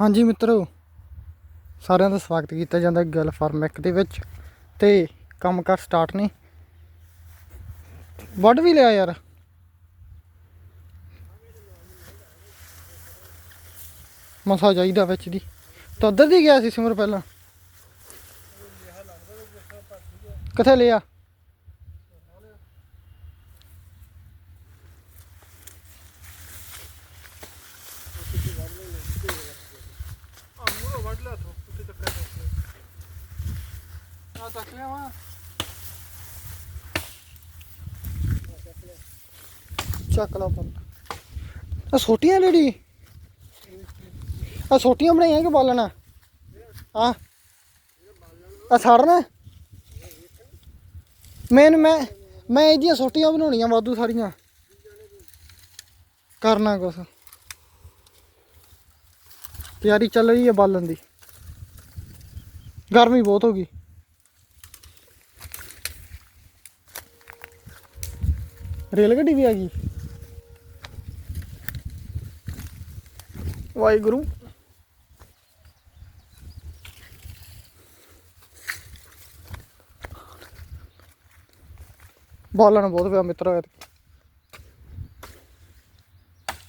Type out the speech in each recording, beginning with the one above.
ਹਾਂਜੀ ਮਿੱਤਰੋ, ਸਾਰਿਆਂ ਦਾ ਸਵਾਗਤ ਕੀਤਾ ਜਾਂਦਾ ਗੱਲ ਫਾਰਮ ਦੇ ਵਿੱਚ ਤੇ ਕੰਮ ਕਰ ਸਟਾਰਟ ਨੇ। ਵੱਢ ਵੀ ਲਿਆ ਯਾਰ। ਮਸਾ ਜਾਈਦਾ ਵਿੱਚ ਦੀ। ਤਾਂ ਉੱਧਰ ਦੀ ਗਿਆ ਸੀ ਸਿਮਰ ਪਹਿਲਾਂ? ਕਿੱਥੇ ਲਿਆ ਆਮੂਰੋ ਵੱਢ ਲਿਆ ਤੂੰ ਉੱਤੇ ਚੱਕਰ ਆ ਚੱਕ ਲਿਆ ਵਾ ਚੱਕ ਲਾ ਪੰਨ ਆ ਛੋਟੀਆਂ ਜਿਹੜੀ? ਆ ਛੋਟੀਆਂ ਬਣਾਈਆਂ ਕਿ ਬਾਲਣਾ? ਆ ਆ ਸਾੜਨਾ? ਮੈਂ ਮੈਂ ਮੈਂ ਇਹਦੀਆਂ ਛੋਟੀਆਂ ਬਣਾਉਣੀਆਂ ਵਾਧੂ ਸਾਰੀਆਂ। ਕਰਨਾ ਕੁਛ। ਤਿਆਰੀ ਚੱਲ ਰਹੀ ਹੈ ਬਾਲਣ ਦੀ। ਗਰਮੀ ਬਹੁਤ ਹੋ ਗਈ। ਰੇਲ ਗੱਡੀ ਵੀ ਆ ਗਈ। ਵਾਹਿਗੁਰੂ। ਬਾਲਣ ਬਹੁਤ ਪਿਆ ਮਿੱਤਰ ਐਤਕੀ।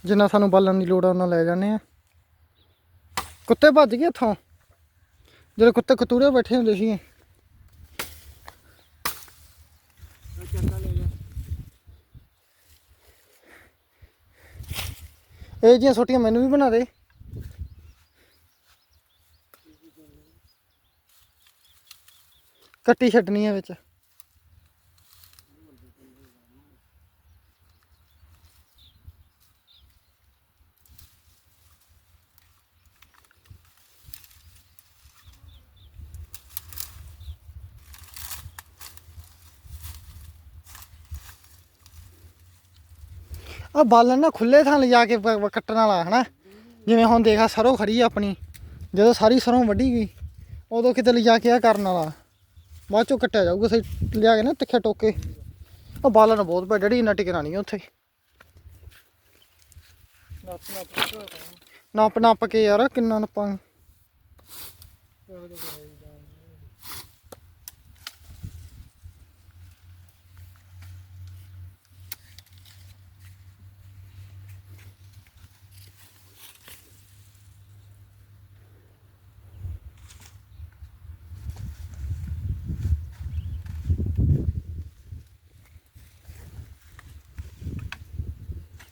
ਜਿੰਨਾ ਸਾਨੂੰ ਬਾਲਣ ਦੀ ਲੋੜ ਆ, ਉਹਨਾਂ ਲੈ ਜਾਂਦੇ ਆ। ਕੁੱਤੇ ਭੱਜ ਗਏ ਇੱਥੋਂ। ਜਿਹੜੇ ਕੁੱਤੇ ਕਤੂਰੇ ਬੈਠੇ ਹੁੰਦੇ ਸੀ ਚੱਕਾ ਲੈ ਜਾ ਇਹ ਜੀਆਂ ਛੋਟੀਆਂ ਮੈਨੂੰ ਵੀ ਬਣਾ ਦੇ। ਕੱਟੀ ਛੱਡਣੀ ਹੈ ਵਿੱਚ। ਆ ਬਾਲਣ ਨਾ ਖੁੱਲੇ ਥਾਂ ਲਿਜਾ ਕੇ ਪ- ਪ- ਕੱਟਣ ਵਾਲਾ, ਹਨਾ? ਜਿਵੇਂ ਹੁਣ ਦੇਖਾ ਸਰੋਂ ਖੜੀ ਆ ਆਪਣੀ। ਜਦੋਂ ਸਾਰੀ ਸਰੋਂ ਵੱਢੀ ਗਈ, ਉਦੋਂ ਕਿਤੇ ਲਿਜਾ ਕੇ ਆ ਕਰਨ ਵਾਲਾ। ਬਾਅਦ ਚੋਂ ਕੱਟਿਆ ਜਾਊਗਾ, ਸਹੀ ਲਿਆ ਕੇ ਨਾ ਤਿੱਖੇ ਟੋਕੇ। ਆ ਬਾਲਣ ਬਹੁਤ ਪਿਆ ਡੈਡੀ ਇੰਨਾ ਟਿਕਣਾ ਨਹੀਂ ਉੱਥੇ। ਨੱਪ ਨੱਪ ਕੇ ਯਾਰ, ਕਿੰਨਾ ਨੱਪਾਂ।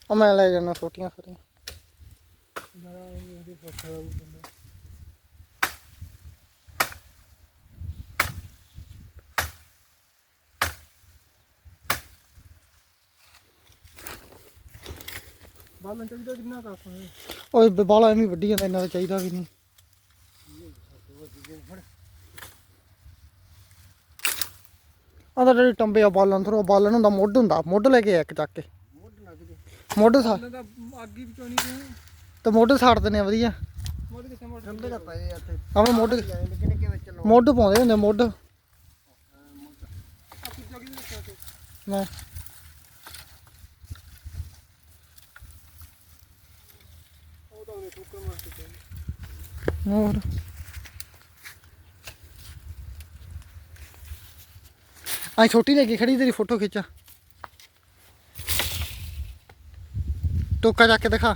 ਆ ਮੈਂ ਲੈ ਜਾਣਾ ਛੋਟੀਆਂ ਸਾਰੀਆਂ। ਨਾ ਇਹਦੀ ਫੱਟਾ ਦਾ ਬੰਦਾ ਬਾਲਣ ਚਾਹੀਦਾ ਕਿੰਨਾ ਕਾਫਾ ਹੈ ਓਏ ਬਾਲਾ ਐਵੇਂ ਵੱਡੀ ਜਾਂਦਾ ਇੰਨਾ ਤਾਂ ਚਾਹੀਦਾ ਵੀ ਨਹੀਂ। ਆਹ ਜਿਹੜੀ ਟੰਬੇ ਆ ਬਾਲਣ ਥਰੋ ਬਾਲਣ ਹੁੰਦਾ ਮੁੱਢ ਹੁੰਦਾ ਮੁੱਢ ਲੈ ਕੇ ਆ ਇੱਕ ਚੱਕ ਕੇ। ਮੁੱਢ ਸਾ ਇਹਨਾਂ ਦਾ ਅੱਗ ਹੀ ਵਿਚੋਂ ਨਹੀਂ ਤੂੰ ਤੇ ਮੁੱਢ ਸਾੜ ਦਿੰਦੇ ਆ ਵਧੀਆ। ਮੁੱਢ ਕਿੱਥੇ ਮੁੱਢ ਠੰਡੇ ਦਾ ਪਏ ਇੱਥੇ। ਆਵੇਂ ਮੁੱਢ ਨਿੱਕੇ ਨਿੱਕੇ ਵਿੱਚ ਲੋ ਮੁੱਢ ਪਾਉਂਦੇ ਹੁੰਦੇ ਮੁੱਢ ਆ ਤੂੰ ਜਗੀ ਦੇ ਰੱਖਿਆ ਤੇ ਮੈਂ ਉਹ ਤਾਂ ਉਹਨੇ ਠੋਕਰ ਮਾਰ ਕੇ ਚੱਲ ਹੋਰ। ਆਈ ਛੋਟੀ ਲੈ ਕੇ ਖੜੀ ਤੇਰੀ ਫੋਟੋ ਖਿੱਚਾ। ਟੋਕਾ ਚੱਕ ਕੇ ਦਿਖਾ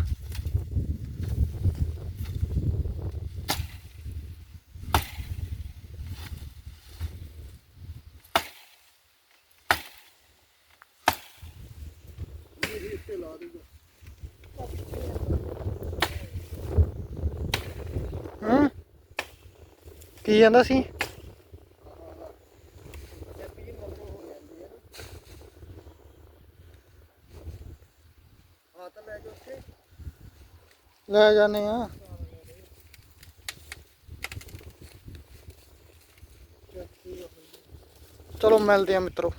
ਕੀ ਕਹਿੰਦਾ ਸੀ ਹਾਂ ਤਾਂ ਲੈ ਜਾ ਉੱਥੇ ਲੈ ਜਾਂਦੇ ਆ। ਚਲੋ ਮਿਲਦੇ ਆ ਮਿੱਤਰੋ।